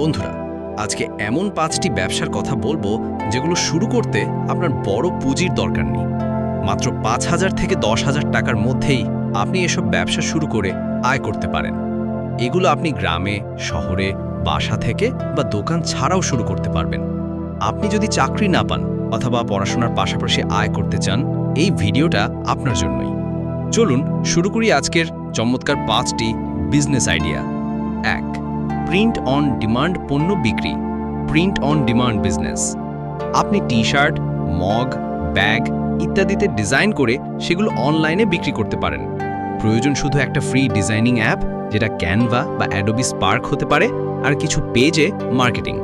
বন্ধুরা, আজকে এমন পাঁচটি ব্যবসার কথা বলব যেগুলো শুরু করতে আপনার বড় পুঁজির দরকার নেই। মাত্র পাঁচ হাজার থেকে দশ হাজার টাকার মধ্যেই আপনি এসব ব্যবসা শুরু করে আয় করতে পারেন। এগুলো আপনি গ্রামে, শহরে, বাসা থেকে বা দোকান ছাড়াও শুরু করতে পারবেন। আপনি যদি চাকরি না পান অথবা পড়াশোনার পাশাপাশি আয় করতে চান, এই ভিডিওটা আপনার জন্যই। চলুন শুরু করি আজকের চমৎকার পাঁচটি বিজনেস আইডিয়া এক প্রিন্ট অন ডিমান্ড পণ্য বিক্রি প্রিন্ট অন ডিমান্ড বিজনেস আপনি টি শার্ট মগ ব্যাগ ইত্যাদিতে ডিজাইন করে সেগুলো অনলাইনে বিক্রি করতে পারেন। প্রয়োজন শুধু একটা ফ্রি ডিজাইনিং অ্যাপ যেটা ক্যানভা বা অ্যাডোবি স্পার্ক হতে পারে, আর কিছু পেজে মার্কেটিং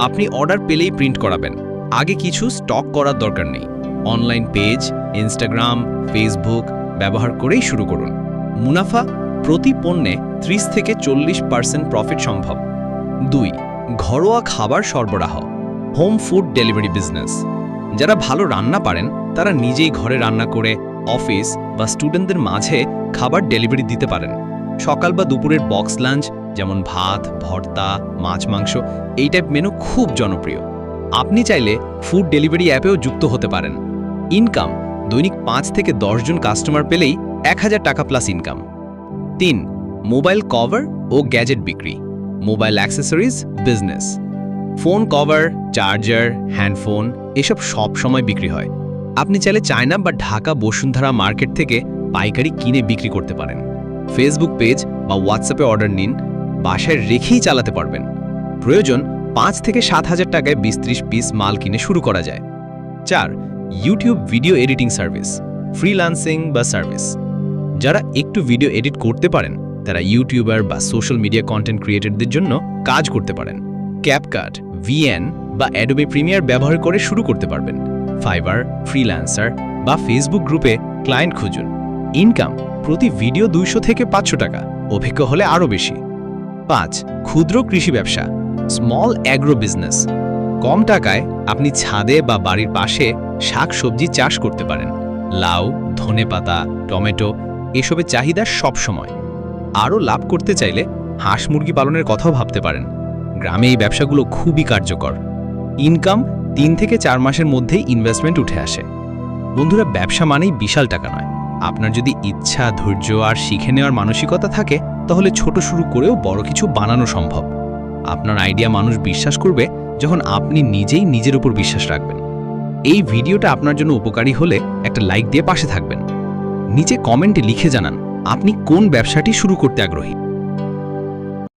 আপনি অর্ডার পেলেই প্রিন্ট করাবেন। আগে কিছু স্টক করার দরকার নেই। অনলাইন পেজ ইনস্টাগ্রাম ফেসবুক ব্যবহার করেই শুরু করুন। মুনাফা প্রতি পণ্যে ত্রিশ থেকে চল্লিশ পার্সেন্ট প্রফিট সম্ভব। দুই, ঘরোয়া খাবার সরবরাহ, হোম ফুড ডেলিভারি বিজনেস। যারা ভালো রান্না পারেন, তারা নিজেই ঘরে রান্না করে অফিস বা স্টুডেন্টদের মাঝে খাবার ডেলিভারি দিতে পারেন। সকাল বা দুপুরের বক্স লাঞ্চ, যেমন ভাত, ভর্তা, মাছ, মাংস, এই টাইপ মেনু খুব জনপ্রিয়। আপনি চাইলে ফুড ডেলিভারি অ্যাপেও যুক্ত হতে পারেন। ইনকাম দৈনিক পাঁচ থেকে জন কাস্টমার পেলেই এক হাজার টাকা প্লাস ইনকাম তিন, মোবাইল কভার ও গ্যাজেট বিক্রি, mobile accessories, business. Phone cover, charger, handphone, এসব সব সময় বিক্রি হয়। আপনি চাইলে চায়না বা ঢাকা বসুন্ধরা মার্কেট থেকে পাইকারি কিনে বিক্রি করতে পারেন। ফেসবুক পেজ বা হোয়াটসঅ্যাপে অর্ডার নিন, বাসায় রেখেই চালাতে পারবেন। প্রয়োজন পাঁচ থেকে সাত হাজার টাকায় বিশ পিস মাল কিনে শুরু করা যায়। চার, YouTube video editing service, freelancing বা সার্ভিস। যারা একটু ভিডিও এডিট করতে পারেন, তারা ইউটিউবার বা সোশ্যাল মিডিয়া কন্টেন্ট ক্রিয়েটরদের জন্য কাজ করতে পারেন। ক্যাপকাট ভিএন বা অ্যাডোবি প্রিমিয়ার ব্যবহার করে শুরু করতে পারবেন। ফাইবার ফ্রিল্যান্সার বা ফেসবুক গ্রুপে ক্লায়েন্ট খুঁজুন। ইনকাম প্রতি ভিডিও দুইশো থেকে পাঁচশো টাকা, অভিজ্ঞ হলে আরও বেশি। পাঁচ, ক্ষুদ্র কৃষি ব্যবসা স্মল অ্যাগ্রো বিজনেস কম টাকায় আপনি ছাদে বা বাড়ির পাশে শাক সবজি চাষ করতে পারেন। লাউ, ধনেপাতা, টমেটো এসবের চাহিদা সব সময়। আরও লাভ করতে চাইলে হাঁস মুরগি পালনের কথাও ভাবতে পারেন। গ্রামে এই ব্যবসাগুলো খুবই কার্যকর। ইনকাম তিন থেকে চার মাসের মধ্যেই ইনভেস্টমেন্ট উঠে আসে। বন্ধুরা, ব্যবসা মানেই বিশাল টাকা নয়। আপনার যদি ইচ্ছা, ধৈর্য আর শিখে নেওয়ার মানসিকতা থাকে, তাহলে ছোট শুরু করেও বড় কিছু বানানো সম্ভব। আপনার আইডিয়া মানুষ বিশ্বাস করবে যখন আপনি নিজেই নিজের উপর বিশ্বাস রাখবেন। এই ভিডিওটা আপনার জন্য উপকারী হলে একটা লাইক দিয়ে পাশে থাকবেন। নিচে কমেন্টে লিখে জানান আপনি কোন ব্যবসাটি শুরু করতে আগ্রহী?